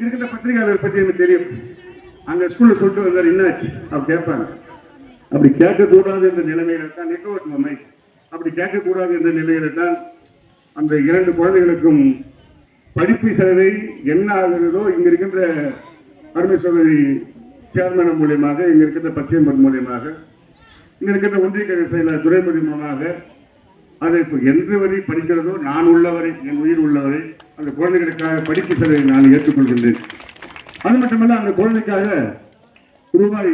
இருக்கிற பத்திரிகையாளர் பற்றி எனக்கு தெரியும். அங்க ஸ்கூல்ல சொல்லிட்டு வந்தார் என்னாச்சு? அவர் கேட்பாங்க. அப்படி கேட்கக்கூடாது என்ற நிலைமையில தான் நெட்வொர்க் மைக் அப்படி கேட்கக்கூடாது என்ற நிலையில தான் அந்த இரண்டு குழந்தைகளுக்கும் படிப்பு செலவை என்ன ஆகிறதோ இங்க இருக்கின்ற அருமை சகோதரி சேர்மன் மூலியமாக இங்க இருக்கின்ற பச்சையம்பன் மூலியமாக இங்க இருக்கின்ற ஒன்றிய கழக செயலர் துறைமுறை மூலமாக அதை இப்போ என்று வரை படிக்கிறதோ நான் உள்ளவரை என் உயிர் உள்ளவரை அந்த குழந்தைகளுக்காக படிப்பு செலவை நான் ஏற்றுக்கொள்கின்றேன். அது மட்டுமல்ல அந்த குழந்தைக்காக ரூபாய்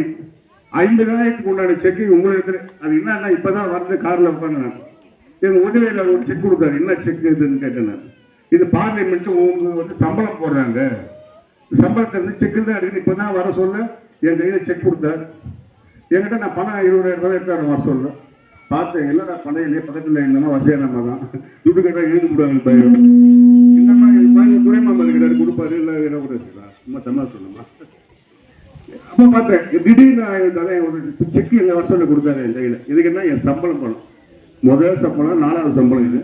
ஐம்பதாயிரத்துக்கு உண்டான செக்கை உங்களிடத்தில் அது என்னன்னா இப்போதான் வந்து காரில் உட்காந்து நான். எங்க உதவியில் ஒரு செக் கொடுத்தாரு. என்ன செக் இதுன்னு கேட்டேன் நான். இது பார்லிமெண்ட் உங்களுக்கு வந்து சம்பளம் போடுறாங்க. சம்பளத்தை இருந்து செக்கு தான் அடிக்கணும் இப்போ தான் வர சொல்ல என் கையில் செக் கொடுத்தாரு. என்கிட்ட நான் பணம் இருபதாயிரம் ரூபாய் எடுத்தாரு வர சொல்கிறேன் பார்த்தேன் என்னடா பணம் இல்லையே பக்கத்தில் என்னமா வசதியான தான்? துட்டு கேட்டால் எழுதி விடுவாங்க பயம் இந்த மாதிரி பையன் துறைமாமா இருக்கிறாரு கொடுப்பாரு இல்லை என்ன கூட சும்மா தம்மா சொல்லுமா? அப்போ பார்த்தேன் திடீர்னு அதான் ஒரு செக் எங்கள் வருஷத்தில் கொடுத்தாரு என் கையில். இதுக்கு என்ன என் சம்பளம் பணம் முதல் சம்பளம் நாலாவது சம்பளம் இது.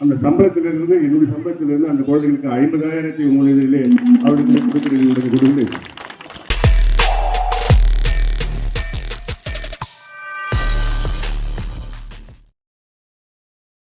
அந்த சம்பளத்திலிருந்து என்னுடைய சம்பளத்திலிருந்து அந்த குழந்தைகளுக்கு ஐம்பதாயிரத்தி உங்கள் இதுலேயே அவருக்கு கொடுக்குறது கொடுத்து